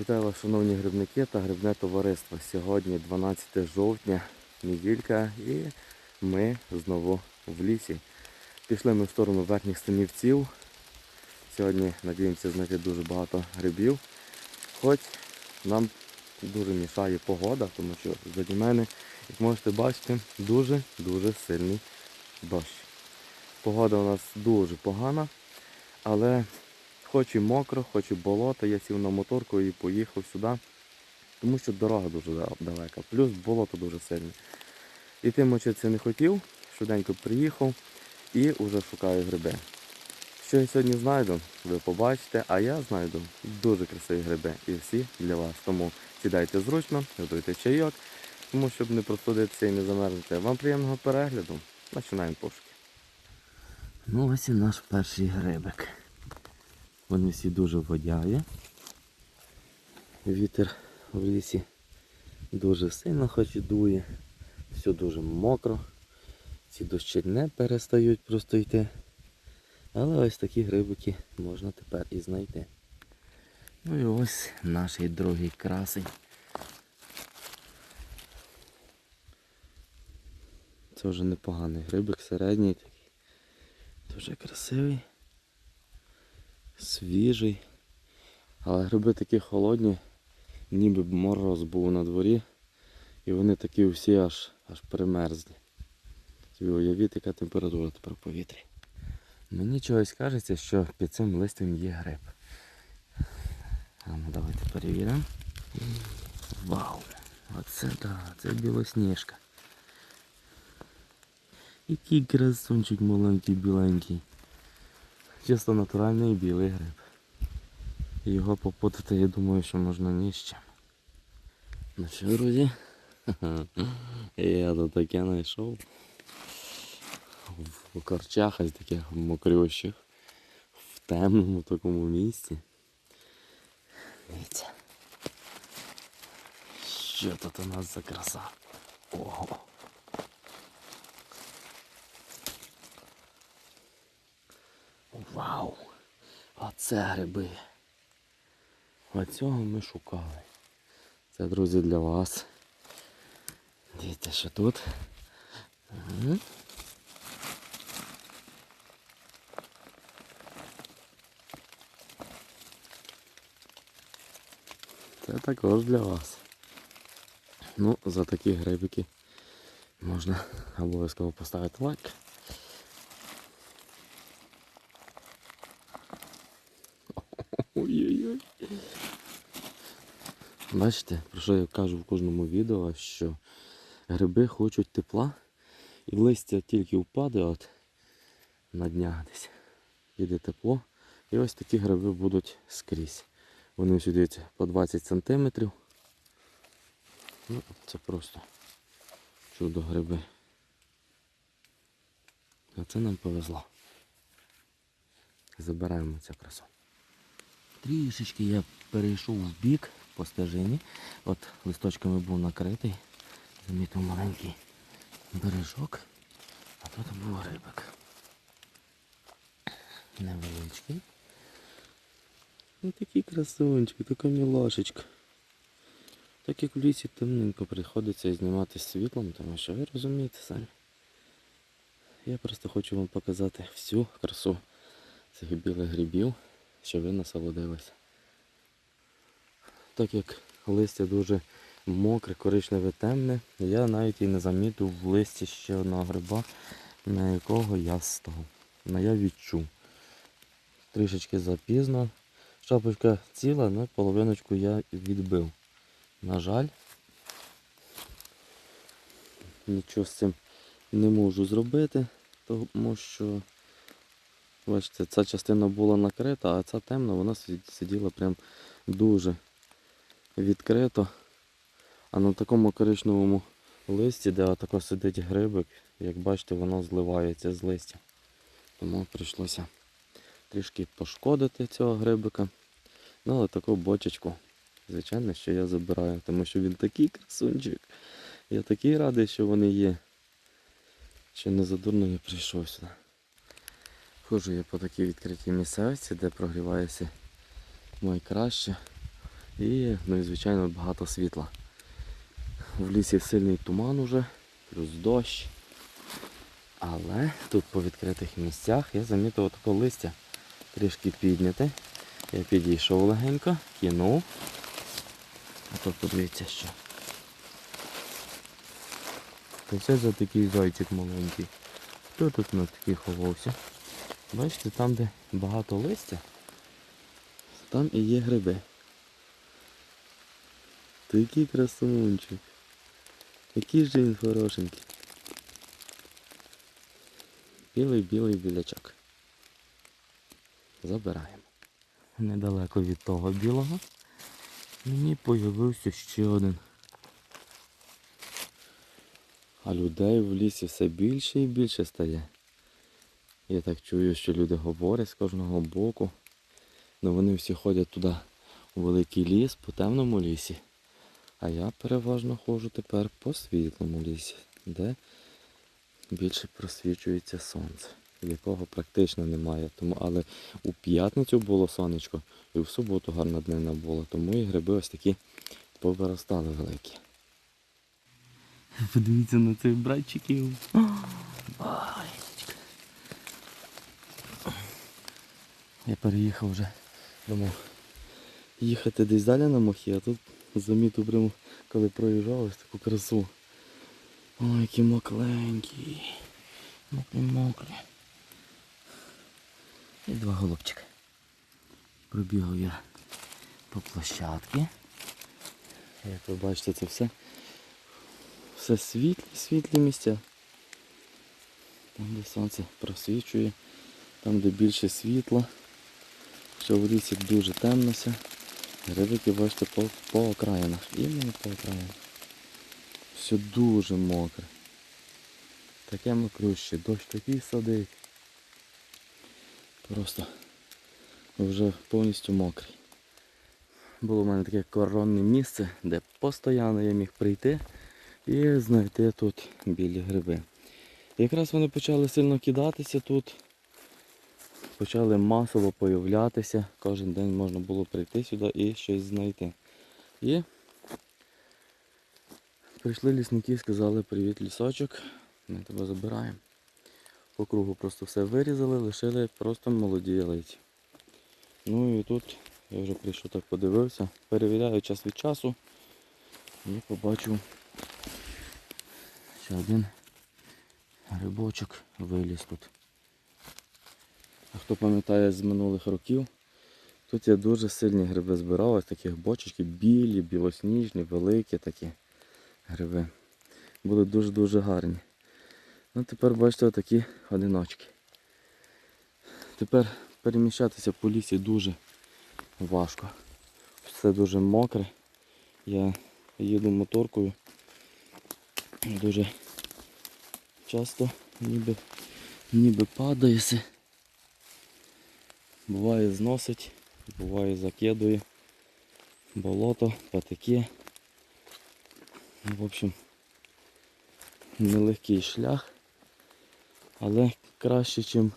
Вітаю вас, шановні грибники та грибне товариство. Сьогодні 12 жовтня, неділька, і ми знову в лісі. Пішли ми в сторону верхніх станівців. Сьогодні надіємося знайти дуже багато грибів. Хоч нам дуже мішає погода, тому що заді мене, як можете бачити, дуже-дуже сильний дощ. Погода у нас дуже погана, але хоч і мокро, хоч і болото, я сів на моторку і поїхав сюди, тому що дорога дуже далека, плюс болото дуже сильне. І тим мочитися не хотів, швиденько приїхав і вже шукаю гриби. Що я сьогодні знайду, ви побачите, а я знайду дуже красиві гриби і всі для вас. Тому сідайте зручно, готуйте чайок, тому щоб не простудитися і не замерзнути. Вам приємного перегляду. Починаємо пошуки. Ну ось і наш перший грибик. Вони всі дуже водяє. Вітер в лісі дуже сильно хоч і дує. Все дуже мокро. Ці дощі не перестають просто йти. Але ось такі грибики можна тепер і знайти. Ну і ось наш другий красень. Це вже непоганий грибик, середній такий. Дуже красивий свіжий. Але гриби такі холодні, ніби мороз був на дворі. І вони такі всі аж аж примерзлі. Собі уявіть, яка температура тепер в повітрі. Мені чогось кажеться, що під цим листям є гриб. А ну давайте перевіримо. Вау! Оце да, це білосніжка. Який красунчик маленький біленький. Чисто натуральний білий гриб. Його попутати, я думаю, що можна ні з чим. Ну що, друзі? Я тут таке знайшов. В корчах ось таких мокрющих. В темному такому місці. Дивіться. Що тут у нас за краса? Ого! Вау! Оце гриби. Оцього ми шукали. Це, друзі, для вас. Дивіться, що тут. Це також для вас. Ну, за такі грибики можна обов'язково поставити лайк. Бачите, про що я кажу в кожному відео, що гриби хочуть тепла і листя тільки впаде от на днях десь. Піде тепло. І ось такі гриби будуть скрізь. Вони сюди по 20 см. Ну, це просто чудо гриби. А це нам повезло. Забираємо цю красу. Трішечки я перейшов в бік по стежині. От листочками був накритий. Замітив маленький бережок. А тут був грибик. Невеличкий. Ну такий красунчик, така мілашечка. Так як в лісі темненько приходиться знімати світлом, тому що ви розумієте самі. Я просто хочу вам показати всю красу цих білих грибів, що ви насолодилися. Так як листя дуже мокре, коричневе темне, я навіть і не замітив в листі ще одного гриба, на якого я став. На я відчув. Трішечки запізно. Шапочка ціла, але половиночку я відбив. На жаль, нічого з цим не можу зробити, тому що Бачите, ця частина була накрита, а ця темна, вона сиділа прям дуже відкрито. А на такому коричневому листі, де отако сидить грибик, як бачите, воно зливається з листя. Тому прийшлося трішки пошкодити цього грибика. Ну, але таку бочечку, звичайно, що я забираю, тому що він такий красунчик. Я такий радий, що вони є. Що не задурно я прийшов сюди. Ходжу я по такій відкритій місцевості, де прогрівається найкраще. І, ну звичайно, багато світла. В лісі сильний туман уже, плюс дощ. Але тут по відкритих місцях я замітив таке листя трішки підняте. Я підійшов легенько, кинув. А то подивіться що. Та це за такий зайчик маленький. Хто тут у нас такий ховався? Бачите, там, де багато листя, там і є гриби. Такий красунчик. Який же він хорошенький. Білий-білий білячок. Забираємо. Недалеко від того білого мені появився ще один. А людей в лісі все більше і більше стає. Я так чую, що люди говорять з кожного боку. Ну вони всі ходять туди у великий ліс, по темному лісі. А я переважно ходжу тепер по світлому лісі, де більше просвічується сонце, якого практично немає. Тому, але у п'ятницю було сонечко і в суботу гарна днина була, тому і гриби ось такі повиростали великі. Подивіться на цих братчиків. Я переїхав вже. Думав їхати десь далі на мохі, а тут замітив прямо, коли проїжджав ось таку красу. Ой, які мокленькі. Мокрі мокрі. І два голубчики. Пробігав я по площадці. Як ви бачите, це все. Все світлі, світлі місця. Там, де сонце просвічує, там, де більше світла. Що в лісі дуже темно все. Грибики, бачите, по, по окраїнах. Іменно по окраїнах. Все дуже мокре. Таке мокруще, дощ такий садить. Просто вже повністю мокрий. Було в мене таке коронне місце, де постійно я міг прийти і знайти тут білі гриби. Якраз вони почали сильно кидатися тут. Почали масово появлятися. Кожен день можна було прийти сюди і щось знайти. І прийшли лісники сказали, привіт лісочок, ми тебе забираємо. По кругу просто все вирізали, лишили просто молоді ялиці. Ну і тут я вже прийшов так подивився, перевіряю час від часу і побачив ще один грибочок виліз тут. А хто пам'ятає з минулих років, тут я дуже сильні гриби збирав, ось таких бочечки, білі, білосніжні, великі такі гриби. Були дуже-дуже гарні. Ну тепер бачите такі одиночки. Тепер переміщатися по лісі дуже важко. Все дуже мокре. Я їду моторкою. Дуже часто ніби, ніби падає все. Буває зносить, буває закидує. Болото, патики. Ну, В общем, нелегкий шлях, але краще, ніж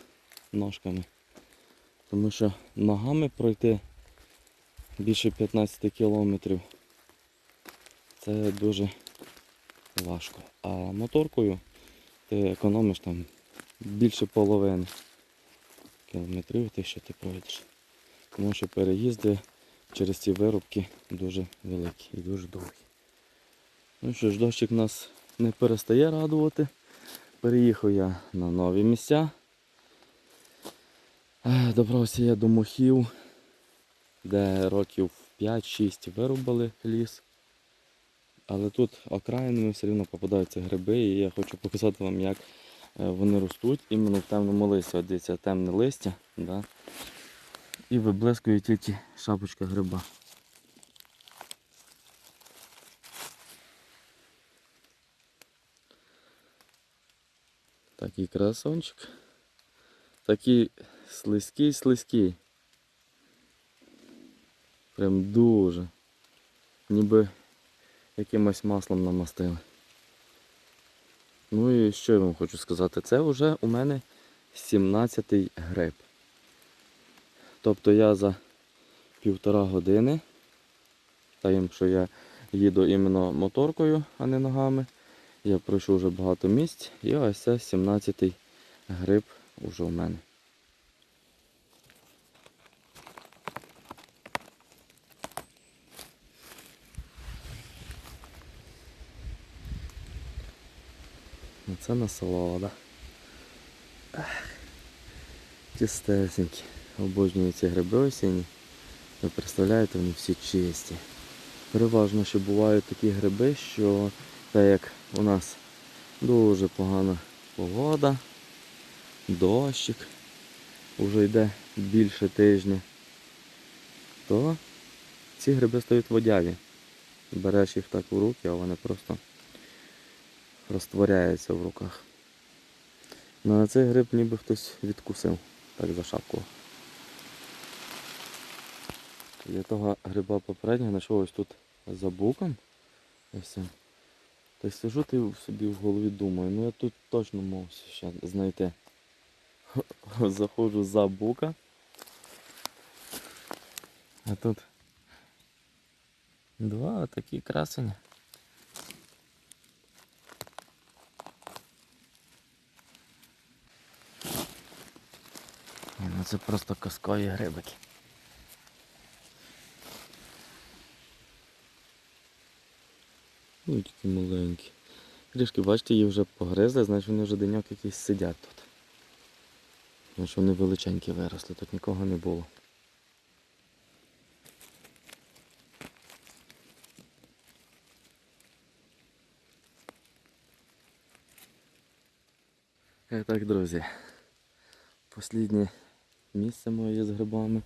ножками. Тому що ногами пройти більше 15 кілометрів це дуже важко. А моторкою ти економиш там більше половини кілометрів тих, що ти пройдеш. Тому що переїзди через ці виробки дуже великі і дуже довгі. Ну що ж, дощик нас не перестає радувати. Переїхав я на нові місця. Е, Добрався я до мохів, де років 5-6 вирубали ліс. Але тут окраїнами все одно попадаються гриби і я хочу показати вам, як вони ростуть іменно в темному листі. От дивіться, темне листя. Да? І виблискує тільки шапочка гриба. Такий красончик. Такий слизький, слизький. Прям дуже. Ніби якимось маслом намастили. Ну і що я вам хочу сказати? Це вже у мене 17-й гриб. Тобто я за півтора години Та що я їду іменно моторкою, а не ногами. Я пройшов вже багато місць і ось це 17-й гриб уже у мене. Оце насолода. Чистесенькі. Обожнюю ці гриби осінні. Ви представляєте, вони всі чисті. Переважно, що бувають такі гриби, що так як у нас дуже погана погода, дощик, вже йде більше тижня, то ці гриби стають водяві. Береш їх так в руки, а вони просто розтворяються в руках. Ну а цей гриб ніби хтось відкусив так за шапку. Я того гриба попереднього знайшов ось тут за буком. Ось. Та й сижу ти собі в голові думаю, ну я тут точно можу ще знайти. Заходжу за бука. А тут два такі красені. Це просто казкові грибики. Ну, такі маленькі. Трішки, бачите, її вже погризли, значить вони вже деньок якийсь сидять тут. Тому вони величенькі виросли, тут нікого не було. І так, друзі. Посліднє місце моє з грибами.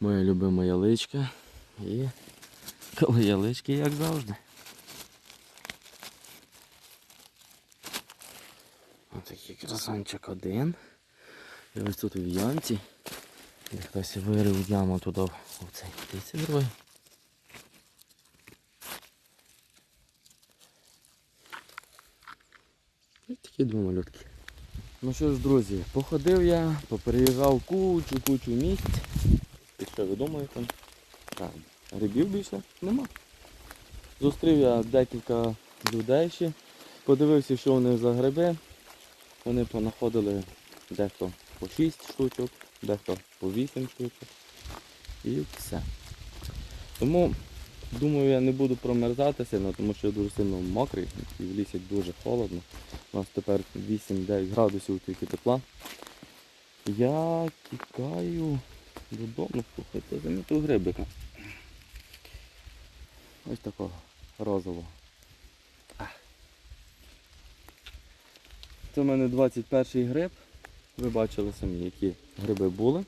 Моя любима яличка. І коли ялички, як завжди. Отакий красончик один. І ось тут в ямці. Де хтось вирив яму туди в цей птиці другий. Ось такі два малютки. Ну що ж, друзі, походив я, попереїжджав кучу, кучу місць. І що ви думаєте? Так, грибів більше нема. Зустрів я декілька людей ще, подивився, що вони за гриби. Вони понаходили дехто по 6 штучок, дехто по 8 штучок. І все. Тому, думаю, я не буду промерзати сильно, тому що я дуже сильно мокрий і в лісі дуже холодно. У нас тепер 8-9 градусів тільки тепла. Я тікаю додому, слухайте, замітив грибика. Ось такого розового. Це в мене 21 гриб. Ви бачили самі, які гриби були.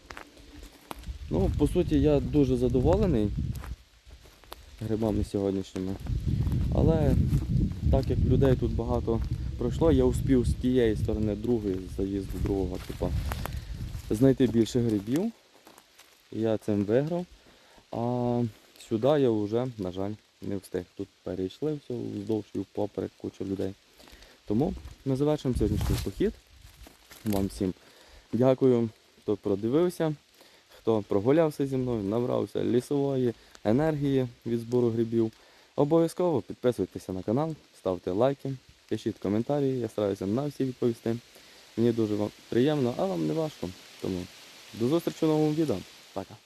Ну, по суті, я дуже задоволений грибами сьогоднішніми. Але так як людей тут багато пройшло, я успів з тієї сторони другої, заїзду другого типа, знайти більше грибів. Я цим виграв. А сюди я вже, на жаль, не встиг. Тут перейшли все вздовж і впоперек куча людей. Тому ми завершимо сьогоднішній похід. Вам всім дякую, хто продивився, хто прогулявся зі мною, набрався лісової енергії від збору грибів. Обов'язково підписуйтеся на канал, ставте лайки, пишіть коментарі, я стараюся на всі відповісти. Мені дуже вам приємно, а вам не важко. Тому до зустрічі в новому відео. Пока.